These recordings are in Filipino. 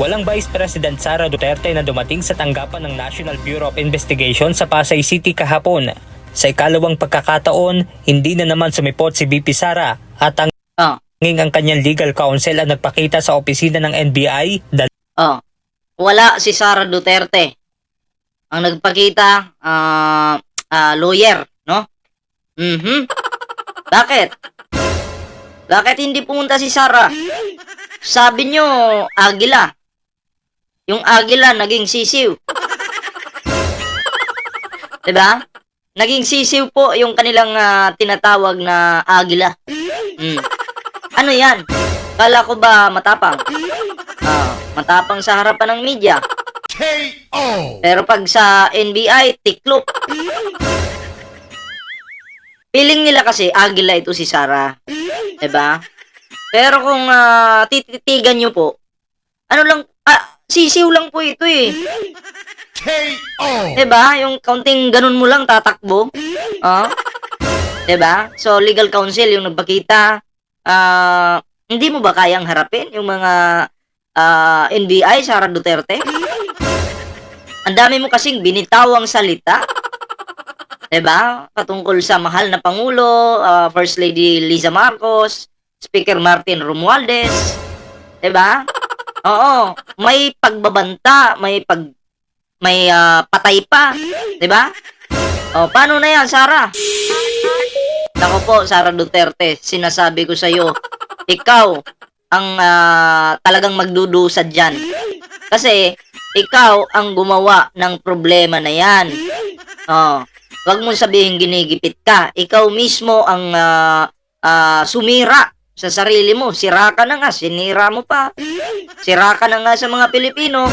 Walang Vice President Sara Duterte na dumating sa tanggapan ng National Bureau of Investigation sa Pasay City kahapon. Sa ikalawang pagkakataon, hindi na naman sumipot si BP Sara at ang Oh, ang kanyang legal counsel ang nagpakita sa opisina ng NBI dal- oh. Wala si Sara Duterte. Ang nagpakita, ah, ah, lawyer, no? Mhm. Bakit? Bakit hindi pumunta si Sara? Sabi nyo, agila. Yung agila naging sisiw. 'Di ba? Naging sisiw po yung kanilang ah, tinatawag na agila. Mm. Ano 'yan? Kala ko ba matapang? Ah, matapang sa harapan ng media. KO. Pero pag sa NBI, tiklop. Feeling nila kasi agila ito si Sara. 'Di ba? Pero kung ah, tititigan nyo po, ano lang, sisiw lang po ito eh. KO. 'Di ba? Yung counting ganun mo lang tatakbo. Ah. 'Di ba? So legal counsel yung nagpakita ah hindi mo ba kayang harapin yung mga ah, NBI Sara Duterte? Ang dami mo kasing binitawang salita. 'Di ba? Patungkol sa mahal na pangulo, ah, First Lady Liza Marcos, Speaker Martin Romualdez. 'Di ba? Oo, may pagbabanta, may pag may ah, patay pa, 'di ba? O paano na 'yan, Sara? Nako po, Sara Duterte, sinasabi ko sa iyo, ikaw ang ah, talagang magdudusad diyan. Kasi ikaw ang gumawa ng problema na 'yan. Oh, wag mong sabihin ginigipit ka. Ikaw mismo ang ah, ah, sumira sa sarili mo. Sira ka na nga, sinira mo pa. Sira ka na nga sa mga Pilipino.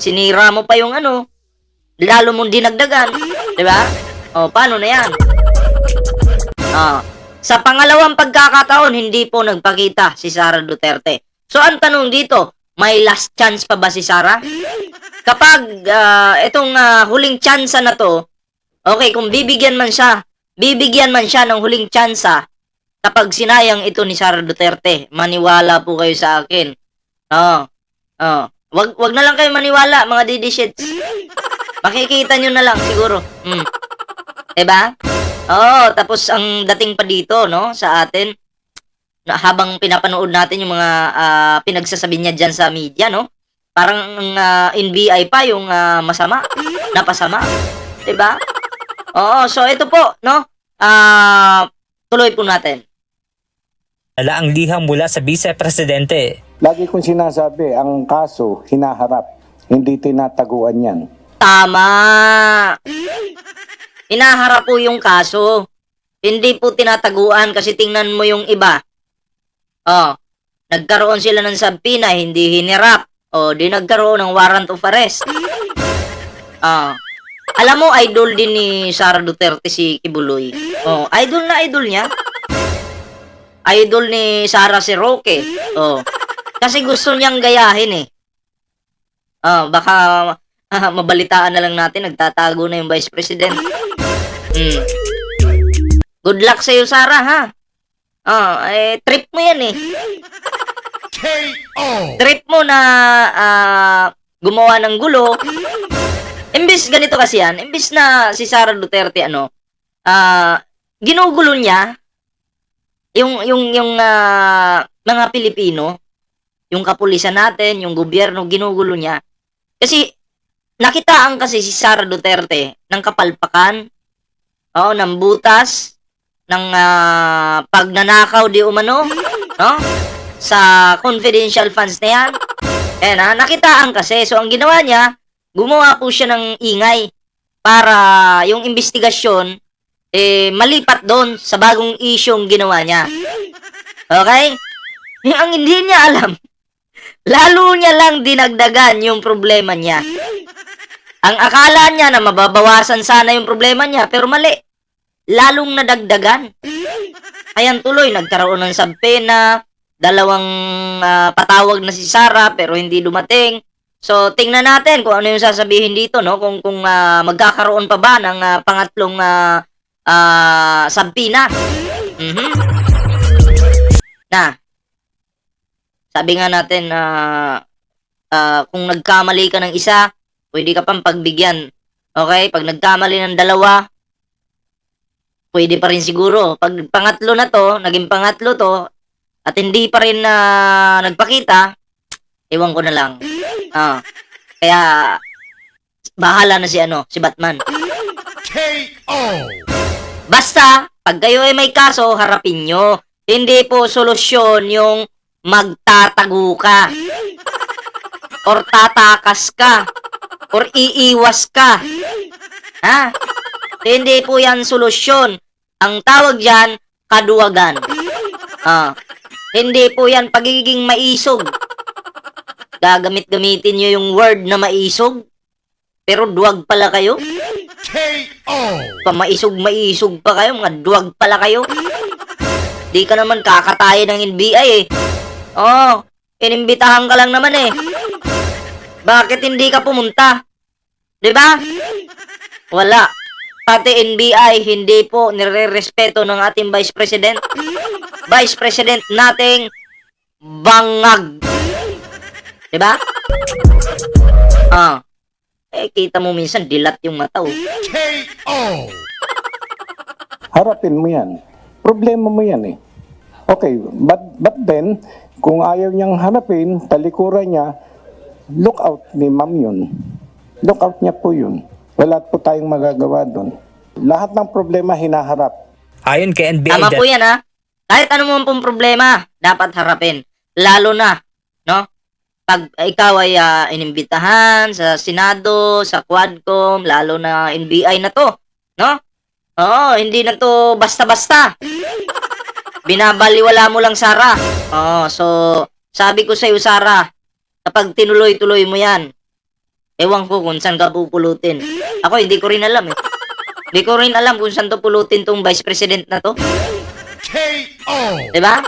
Sinira mo pa yung ano, lalo mong dinagdagan. Di ba? O, paano na yan? Ah, sa pangalawang pagkakataon, hindi po nagpakita si Sara Duterte. So, ang tanong dito, may last chance pa ba si Sara? Kapag ah, itong ah, huling chance na to, okay, kung bibigyan man siya, bibigyan man siya ng huling chance kapag sinayang ito ni Sara Duterte, maniwala po kayo sa akin. Oo. Oo. Wag, wag na lang kayo maniwala, mga DD shits. Makikita nyo na lang siguro. Mm. Diba? Oo, tapos ang dating pa dito, no, sa atin, na habang pinapanood natin yung mga ah, pinagsasabi niya dyan sa media, no? Parang ang ah, NBI pa yung ah, masama, napasama. Diba? Oo, so ito po, no? Ah, tuloy po natin. Dala ang liham mula sa Vice Presidente. Lagi kong sinasabi, ang kaso, hinaharap, hindi tinataguan yan. Tama. Inaharap po yung kaso. Hindi po tinataguan kasi tingnan mo yung iba. Oh, nagkaroon sila ng sabpina, hindi hinirap. Oh, di nagkaroon ng warrant of arrest. Oh. Alam mo, idol din ni Sara Duterte si Kibuloy. Oh, idol na idol niya. Idol ni Sara si Roque. Oh. Kasi gusto niyang gayahin eh. Oh, baka ah, mabalitaan na lang natin, nagtatago na yung Vice President. Mm. Good luck sa'yo, Sara, ha? Oh, eh, trip mo yan eh. KO. Trip mo na ah, gumawa ng gulo. Imbis ganito kasi yan, imbis na si Sara Duterte, ano, ah, ginugulo niya yung, yung, yung ah, mga Pilipino, yung kapulisan natin, yung gobyerno, ginugulo niya. Kasi, nakitaan kasi si Sara Duterte ng kapalpakan, oh, ng butas, ng ah, pagnanakaw di umano, no? Sa confidential funds na yan. Eh na, nakitaan kasi. So, ang ginawa niya, gumawa po siya ng ingay para yung investigasyon eh, malipat doon sa bagong isyong ginawa niya. Okay? Ang hindi niya alam, lalo niya lang dinagdagan yung problema niya. Ang akala niya na mababawasan sana yung problema niya, pero mali. Lalong nadagdagan. Ayan tuloy, nagkaroon ng sabpena, dalawang ah, patawag na si Sara pero hindi dumating. So, tingnan natin kung ano yung sasabihin dito, no? Kung, kung ah, magkakaroon pa ba ng ah, pangatlong ah, ah, sabpina. Mhm. Na, sabi nga natin, na ah, kung nagkamali ka ng isa, pwede ka pang pagbigyan. Okay? Pag nagkamali ng dalawa, pwede pa rin siguro. Pag pangatlo na to, naging pangatlo to, at hindi pa rin na nagpakita, ewan ko na lang. Ah, kaya, bahala na si ano, si Batman. KO. Basta, pag kayo ay may kaso, harapin nyo. Hindi po solusyon yung magtatago ka. Or tatakas ka. Or iiwas ka. Ha? Hindi po yan solusyon. Ang tawag dyan, kaduwagan. Ah. Hindi po yan pagiging maisog. Gagamit-gamitin nyo yung word na maisog. Pero duwag pala kayo. KO. Pamaisog-maisog pa kayo, mga duwag pala kayo. Di ka naman kakataya ng NBI eh. Oh, inimbitahan ka lang naman eh. Bakit hindi ka pumunta? 'Di ba? Wala. Pati NBI hindi po nire-respeto ng ating Vice President. Vice President nating bangag. 'Di ba? Ah. Eh, kita mo minsan dilat yung mata oh. KO. Harapin mo yan. Problema mo yan eh. Okay, but, but then, kung ayaw niyang harapin, talikuran niya, look out ni ma'am yun. Look out niya po yun. Wala po tayong magagawa doon. Lahat ng problema hinaharap. Ayon kay NBI Tama po yan ha. Kahit ano mo pong problema, dapat harapin. Lalo na, no? Pag ikaw ay ah, inimbitahan sa Senado, sa Quadcom, lalo na NBI na to, no? Oo, hindi na to basta-basta. Binabaliwala mo lang, Sara. Oo, so, sabi ko sa'yo, Sara, kapag tinuloy-tuloy mo yan, ewan ko kung saan ka pupulutin. Ako, hindi ko rin alam eh. Hindi ko rin alam kung saan to pulutin tong vice president na to. KO. Diba?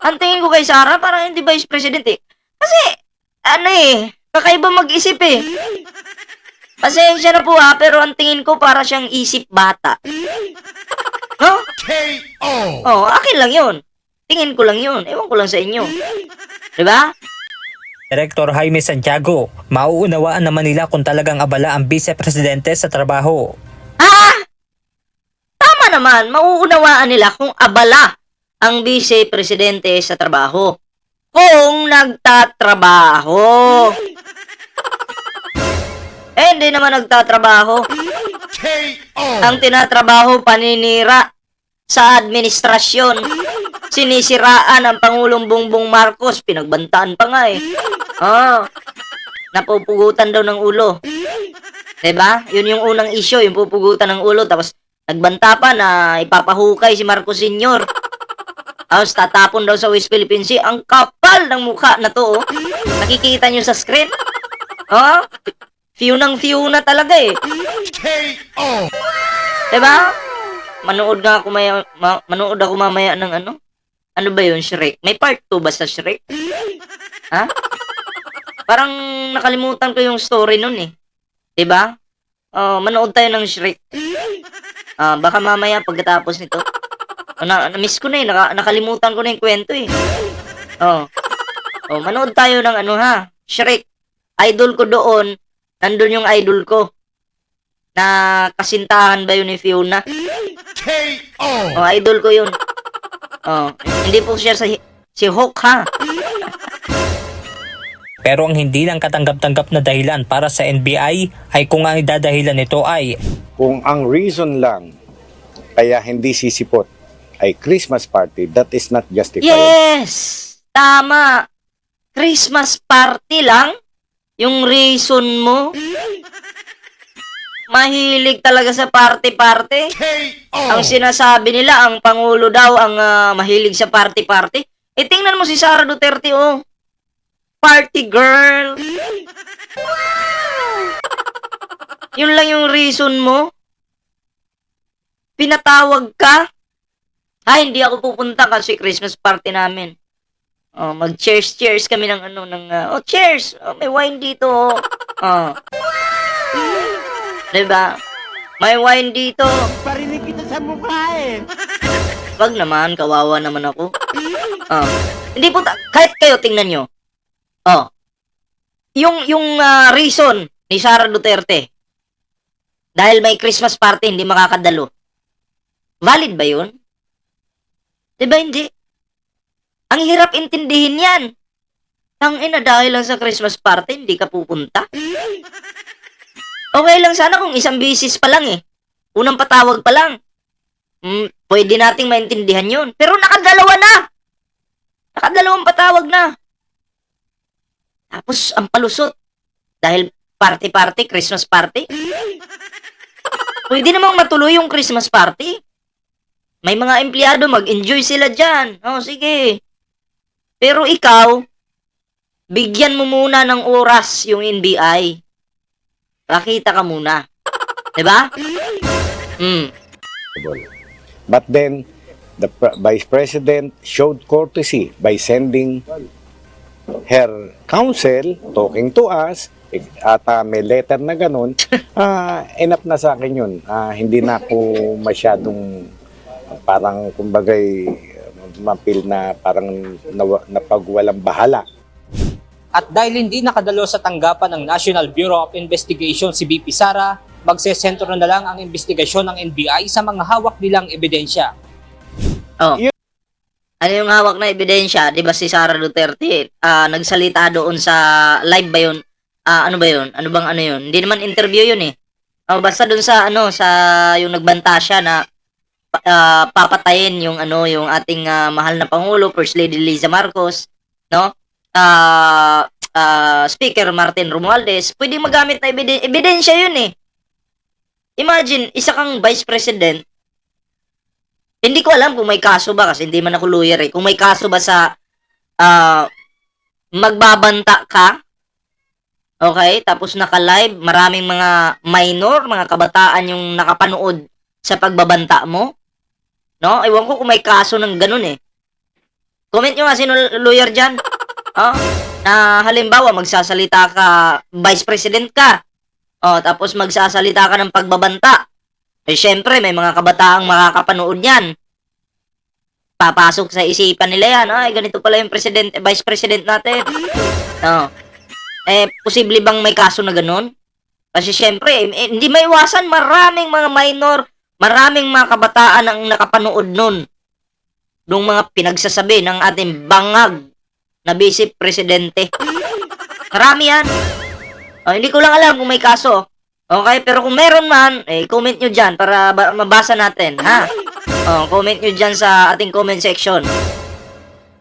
Ang tingin ko kay Sarah, parang hindi vice president eh. Kasi, ano eh, kakaiba mag-isip eh. Pasensya na po ha, pero ang tingin ko para siyang isip bata. No? KO. Oh, akin lang yun. Tingin ko lang yun. Ewan ko lang sa inyo. Diba? Director Jaime Santiago, mauunawaan naman nila kung talagang abala ang vice-presidente sa trabaho. Ah! Tama naman, mauunawaan nila kung abala ang vice-presidente sa trabaho. Kung nagtatrabaho. Eh, hindi naman nagtatrabaho. Ang tinatrabaho paninira sa administrasyon. Sinisiraan ang Pangulong Bongbong Marcos. Pinagbantaan pa nga eh. Oh, napupugutan daw ng ulo. 'Di ba? Yun yung unang issue, yung pupugutan ng ulo. Tapos, nagbanta pa na ipapahukay si Marcos Sr. Tapos, tatapon daw sa West Philippine Sea. Ang kapal ng mukha na to, oh. Nakikita nyo sa screen? Oh, few ng few na talaga eh. KO. Diba? Manood nga ako maya, ma- manood ako mamaya ng ano? Ano ba yun, Shrek? May part 2 ba sa Shrek? Ha? Parang nakalimutan ko yung story nun eh. Diba? Oh, manood tayo ng Shrek. Ah, baka mamaya pagkatapos nito. Oh, na, na-miss ko na eh. Naka, nakalimutan ko na yung kwento eh. Oh. Oh, manood tayo ng ano ha? Shrek. Idol ko doon. Nandun yung idol ko. Na kasintahan ba yun ni Fiona? KO. Oh, idol ko yun. Oh, hindi po siya sa si Hawk ha. Pero ang hindi lang katanggap-tanggap na dahilan para sa NBI ay kung ang idadahilan nito ay Kung ang reason lang kaya hindi sisipot ay Christmas party, that is not justified. Yes! Tama. Christmas party lang? Yung reason mo? Mahilig talaga sa party-party? Ang sinasabi nila, ang Pangulo daw ang ah, mahilig sa party-party. Eh, tingnan mo si Sara Duterte, oh. Party girl. Yun lang yung reason mo? Pinatawag ka? Ay, hindi ako pupunta kasi Christmas party namin. Oh, mag-cheers, cheers kami ng ano, ng, ah, oh, cheers! Oh, may wine dito, oh. Oh. Diba? May wine dito. Parinig kita sa mukha eh. Wag naman, kawawa naman ako. Oh. Hindi po, ta- kahit kayo tingnan nyo. Oh. yung yung ah, reason ni Sara Duterte dahil may Christmas party hindi makakadalo. Valid ba 'yun? 'Di ba hindi? Ang hirap intindihin 'yan. Ang ina dahil lang sa Christmas party hindi ka pupunta. Okay lang sana kung isang bisis pa lang eh. Unang patawag pa lang. Hmm, pwede nating maintindihan 'yun. Pero nakadalawa na. Nakadalawang patawag na. Tapos, ang palusot. Dahil party-party, Christmas party. Pwede namang matuloy yung Christmas party. May mga empleyado, mag-enjoy sila dyan. O, sige. Pero ikaw, bigyan mo muna ng oras yung NBI. Pakita ka muna. Diba? Hmm. But then, the Vice President showed courtesy by sending her counsel talking to us at ah, may letter na ganun, ah enough na sa akin yun. Ah, hindi na ako masyadong parang kumbagay mapil na parang napagwalang bahala. At dahil hindi nakadalo sa tanggapan ng National Bureau of Investigation si BP Sara, magsesentro na lang ang investigasyon ng NBI sa mga hawak nilang ebidensya. Oh. Ano yung hawak na ebidensya? 'Di ba si Sara Duterte ah, nagsalita doon sa live ba 'yun? Ah, ano ba 'yun? Ano bang ano 'yun? Hindi naman interview 'yun eh. Oh, basta doon sa ano sa yung nagbanta siya na ah, papatayin yung ano yung ating ah, mahal na pangulo First Lady Liza Marcos, no? Ah, ah, Speaker Martin Romualdez, pwedeng magamit na ebiden- ebidensya 'yun eh. Imagine, isa kang vice president hindi ko alam kung may kaso ba kasi hindi man ako lawyer eh. Kung may kaso ba sa ah, magbabanta ka, okay, tapos naka-live, maraming mga minor, mga kabataan yung nakapanood sa pagbabanta mo, no? Ewan ko kung may kaso ng ganun eh. Comment nyo nga sino lawyer dyan. Oh, na halimbawa, magsasalita ka, vice president ka, oh, tapos magsasalita ka ng pagbabanta, eh, syempre, may mga kabataang makakapanood yan. Papasok sa isipan nila yan. Ay, ganito pala yung president, eh, vice president natin. No. Eh, posible bang may kaso na ganun? Kasi syempre, eh, hindi maiwasan maraming mga minor, maraming mga kabataan ang nakapanood nun. Nung mga pinagsasabi ng ating bangag na vice presidente. Marami yan. Oh, hindi ko lang alam kung may kaso. Okay, pero kung meron man, eh, comment nyo dyan para ba- mabasa natin, ha? Oh, comment nyo dyan sa ating comment section.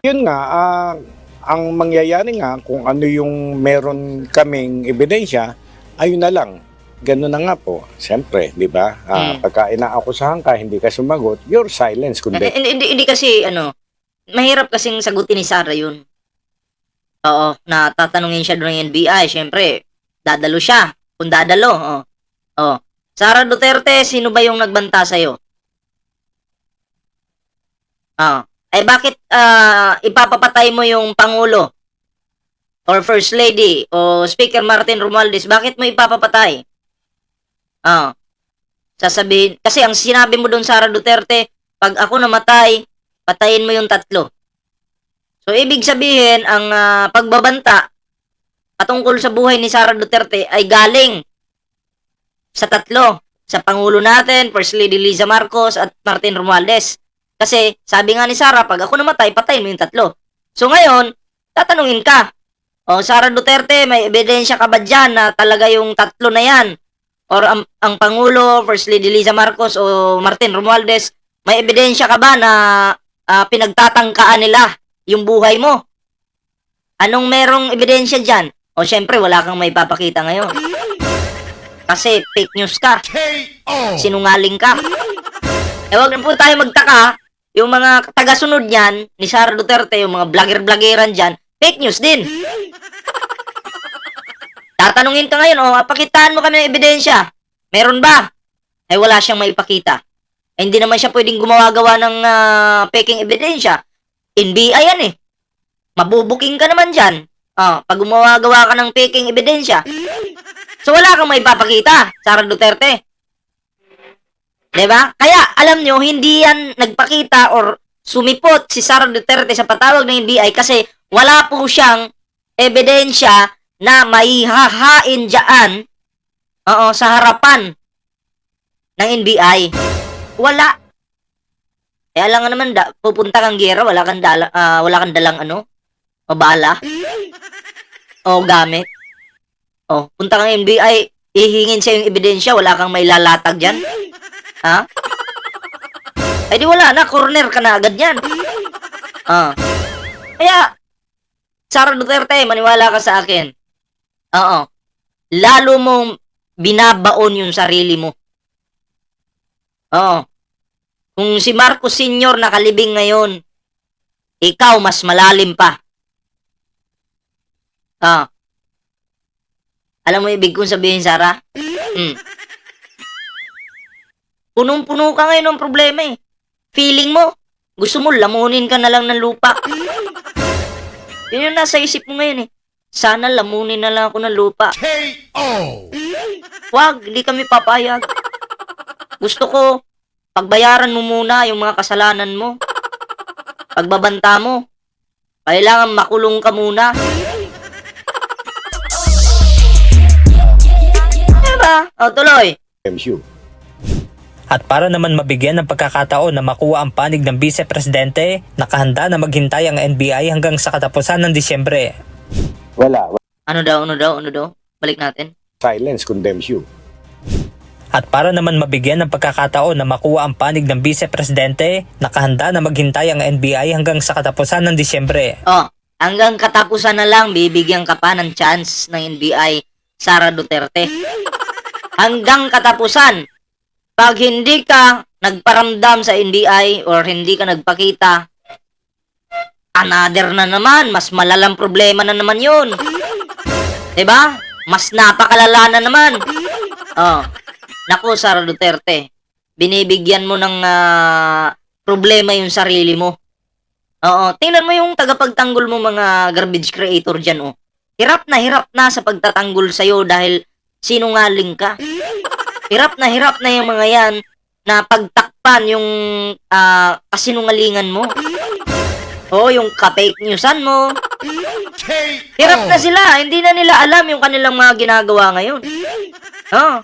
Yun nga, ah, ang mangyayari nga kung ano yung meron kaming ebidensya, ayun na lang. Ganun na nga po. Siyempre, di ba? Ah, Hmm. Pagka inaakusahan ka, hindi ka sumagot, your silence kundi Eh, Hindi, hindi, hindi kasi, ano, mahirap kasing sagutin ni Sarah yun. Oo, na tatanungin siya doon ng NBI, syempre, dadalo siya. Kung dadalo, oh. Oh. Sara Duterte, sino ba yung nagbanta sa'yo? Ah, eh bakit ah, ipapapatay mo yung Pangulo? Or First Lady? O Speaker Martin Romualdez? Bakit mo ipapapatay? Ah, sasabihin, kasi ang sinabi mo doon Sara Duterte, pag ako namatay, patayin mo yung tatlo. So, ibig sabihin, ang ah, pagbabanta patungkol sa buhay ni Sara Duterte ay galing sa tatlo. Sa Pangulo natin, First Lady Liza Marcos at Martin Romualdez. Kasi, sabi nga ni Sara, pag ako namatay, patayin mo yung tatlo. So, ngayon, tatanungin ka, o Sara Duterte, may ebidensya ka ba dyan na talaga yung tatlo na yan? Or ang, ang Pangulo, First Lady Liza Marcos o Martin Romualdez, may ebidensya ka ba na ah, pinagtatangkaan nila yung buhay mo? Anong merong ebidensya dyan? O syempre, wala kang may papakita ngayon. Kasi fake news ka, sinungaling ka. Eh wag na po tayo magtaka, yung mga tagasunod niyan, ni Sara Duterte, yung mga vlogger-vloggeran dyan, fake news din. Tatanungin ka ngayon, oh, pakitaan mo kami ng ebidensya. Meron ba? Eh wala siyang maipakita. Eh, hindi naman siya pwedeng gumawa-gawa ng ah, peking ebidensya. NBI yan eh. Mabubuking ka naman dyan. Ah, pag gumawa-gawa ka ng peking ebidensya. So wala kang maipapakita, Sara Duterte. 'Di ba? Kaya alam nyo, hindi yan nagpakita or sumipot si Sara Duterte sa patawag ng NBI kasi wala po siyang ebidensya na may hahain dyan, oo, sa harapan ng NBI. Wala. Eh, alam nga naman, da, pupunta kang gera, wala kang, dala, ah, wala kang dalang ano, o bala, o gamit. O, punta kang NBI, ihingin sa yung ebidensya, wala kang may lalatag dyan. Ha? Ay di wala na, corner ka na agad yan. Ah. Kaya, Sara Duterte, maniwala ka sa akin. Oo. Lalo mong binabaon yung sarili mo. Oo. Kung si Marcos Senior nakalibing ngayon, ikaw mas malalim pa. Ah. Alam mo ibig kong sabihin, Sara? Hmm. Punong-puno ka ngayon ng problema eh. Feeling mo, gusto mo lamunin ka na lang ng lupa. Yun yung nasa isip mo ngayon eh. Sana lamunin na lang ako ng lupa. K.O. Wag, hindi kami papayag. Gusto ko, pagbayaran mo muna yung mga kasalanan mo. Pagbabanta mo, kailangan makulong ka muna. Diba? O, tuloy. MSU. At para naman mabigyan ng pagkakataon na makuha ang panig ng Vice Presidente, nakahanda na maghintay ang NBI hanggang sa katapusan ng Disyembre. Wala. Ano daw, ano daw, ano daw? Balik natin. Silence condemns you. At para naman mabigyan ng pagkakataon na makuha ang panig ng Vice Presidente, nakahanda na maghintay ang NBI hanggang sa katapusan ng Disyembre. Oh, hanggang katapusan na lang, bibigyan ka pa ng chance ng NBI, Sara Duterte. Hanggang katapusan. Pag hindi ka nagparamdam sa NBI or hindi ka nagpakita, another na naman, mas malalang problema na naman yun. ba? Mas napakalala na naman. Oh. Naku, Sara Duterte, binibigyan mo ng ah, problema yung sarili mo. Oo, tingnan mo yung tagapagtanggol mo mga garbage creator dyan, oh. Hirap na hirap na sa pagtatanggol sa'yo dahil sinungaling ka. Hirap na hirap na yung mga yan na pagtakpan yung ah, kasinungalingan mo. Oo, yung ka-fake newsan mo. Hirap na sila, hindi na nila alam yung kanilang mga ginagawa ngayon. Oo.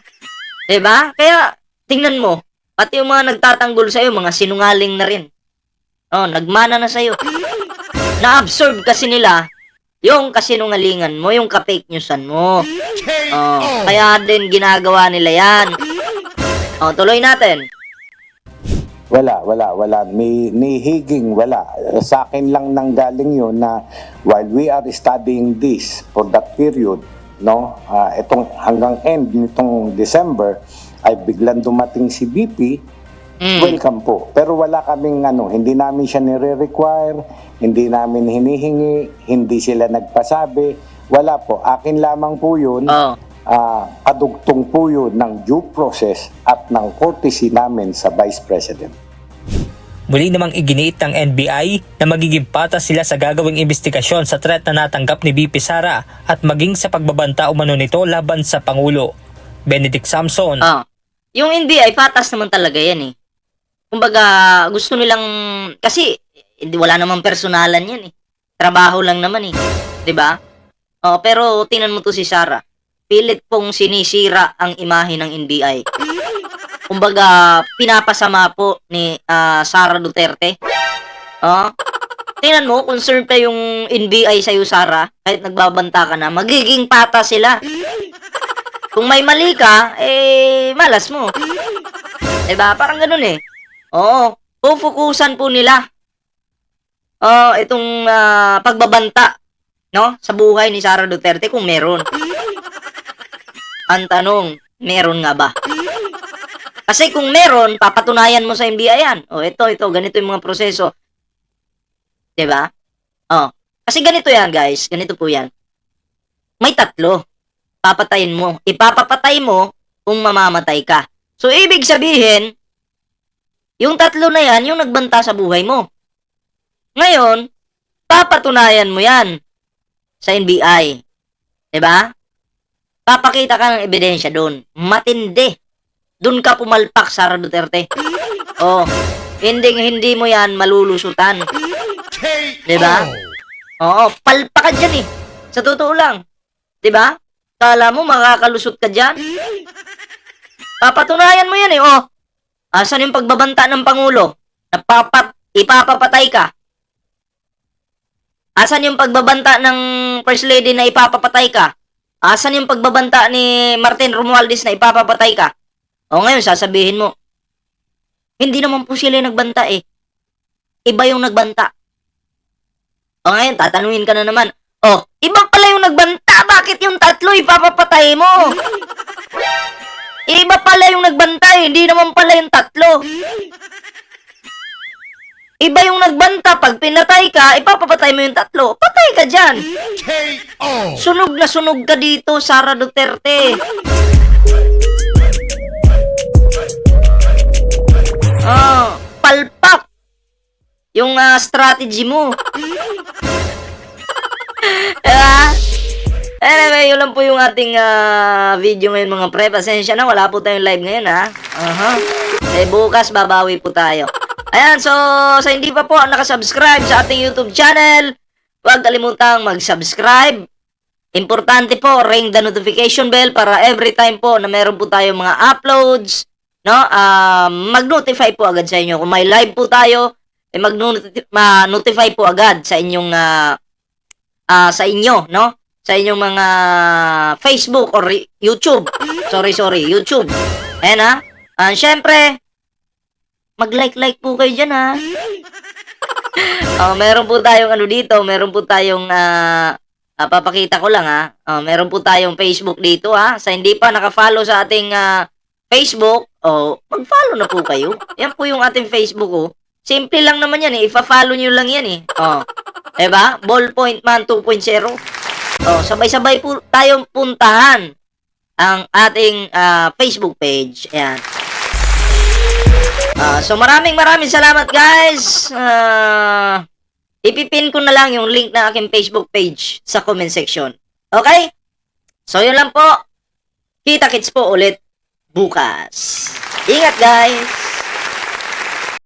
'Di ba? Kaya tingnan mo, pati yung mga nagtatanggol sa mga sinungaling na rin. Oh, nagmana na sa'yo. Na-absorb kasi nila yung kasinungalingan mo, yung ka-fake newsan mo. Oh, kaya din ginagawa nila yan. Oh, tuloy natin. Wala, wala, wala. Ni, ni Higing, wala. Sa akin lang nang galing yun na while we are studying this for that period, no, ah, itong hanggang end nitong December, ay biglang dumating si BP, Mm. welcome po. Pero wala kaming ano, hindi namin siya nire-require, hindi namin hinihingi, hindi sila nagpasabi. Wala po. Akin lamang po yun Oh. Ah kadugtong po yun ng due process at ng courtesy namin sa Vice President. Muli namang iginiit ng NBI na magiging patas sila sa gagawing investigasyon sa threat na natanggap ni BP Sara at maging sa pagbabanta umano nito laban sa Pangulo. Benedict Samson, Ah. Yung NBI, patas naman talaga yan eh. Kumbaga, gusto nilang, kasi, hindi, wala namang personalan yan eh. Trabaho lang naman eh. 'Di ba? Oh, pero tingnan mo to si Sara. Pilit pong sinisira ang imahe ng NBI. Kumbaga, pinapasama po ni ah, Sara Duterte. Oh. Tingnan mo, concerned pa yung NBI sa'yo, Sara. Kahit nagbabanta ka na, magiging pata sila. Kung may mali ka, eh, malas mo. Diba? Parang ganun eh. Oo. Pufukusan po nila. Oh, itong ah, pagbabanta, no? Sa buhay ni Sara Duterte kung meron. Ang tanong, meron nga ba? Kasi kung meron, papatunayan mo sa NBI yan. O, ito, ito, ganito yung mga proseso. ba? Oh. Kasi ganito yan, guys. Ganito po yan. May tatlo. Papatayin mo. Ipapapatay mo kung mamamatay ka. So, ibig sabihin, yung tatlo na yan, yung nagbanta sa buhay mo. Ngayon, papatunayan mo yan sa NBI. ba? Papakita ka ng ebidensya doon. Matindi. Doon ka pumalpak, Sara Duterte. Oh, hindi hindi mo yan malulusutan. K.O. Diba? Oo, palpa ka dyan eh. Sa totoo lang. 'Di ba? Kala mo makakalusot ka diyan? Papatunayan mo 'yan eh. Oh. Asan yung pagbabanta ng pangulo? Napapat ipapapatay ka. Asan yung pagbabanta ng First Lady na ipapapatay ka? Asan yung pagbabanta ni Martin Romualdez na ipapapatay ka? O ngayon, sasabihin mo, hindi naman po sila nagbanta eh. Iba yung nagbanta. O ngayon, tatanungin ka na naman, oh, iba pala yung nagbanta, bakit yung tatlo ipapapatay mo? Iba pala yung nagbanta eh, hindi naman pala yung tatlo. Iba yung nagbanta, pag pinatay ka, ipapapatay mo yung tatlo, patay ka dyan. KO. Sunog na sunog ka dito, Sara Duterte. Oh, palpak. Yung ah, strategy mo. diba? Anyway, yun lang po yung ating ah, video ngayon mga pre. Pasensya na, wala po tayong live ngayon ha. Aha. Eh, bukas babawi po tayo. Ayan, so sa hindi pa po nakasubscribe sa ating YouTube channel, huwag kalimutang mag-subscribe. Importante po, ring the notification bell para every time po na meron po tayong mga uploads, no, ah, mag-notify po agad sa inyo. Kung may live po tayo, eh mag-notify po agad sa inyong ah, ah, sa inyo, no? Sa inyong mga Facebook or YouTube. Sorry, sorry, YouTube. Ayan ha. Ah, syempre, mag-like-like po kayo dyan ha. Oh, meron po tayong ano dito, meron po tayong ah, ah, papakita ko lang ha. Oh, meron po tayong Facebook dito ha. Sa hindi pa naka-follow sa ating ah, Facebook, oh, mag-follow na po kayo. Yan po yung ating Facebook oh. Simple lang naman yan eh. Ifa-follow nyo lang yan eh. Oh. Diba? Ballpoint Man 2.0. Oh, sabay-sabay po tayong puntahan ang ating ah, Facebook page. Ayan. Ah, so maraming maraming salamat guys. Ah, ipipin ko na lang yung link ng aking Facebook page sa comment section. Okay? So yun lang po. Kita kits po ulit bukas. Ingat guys.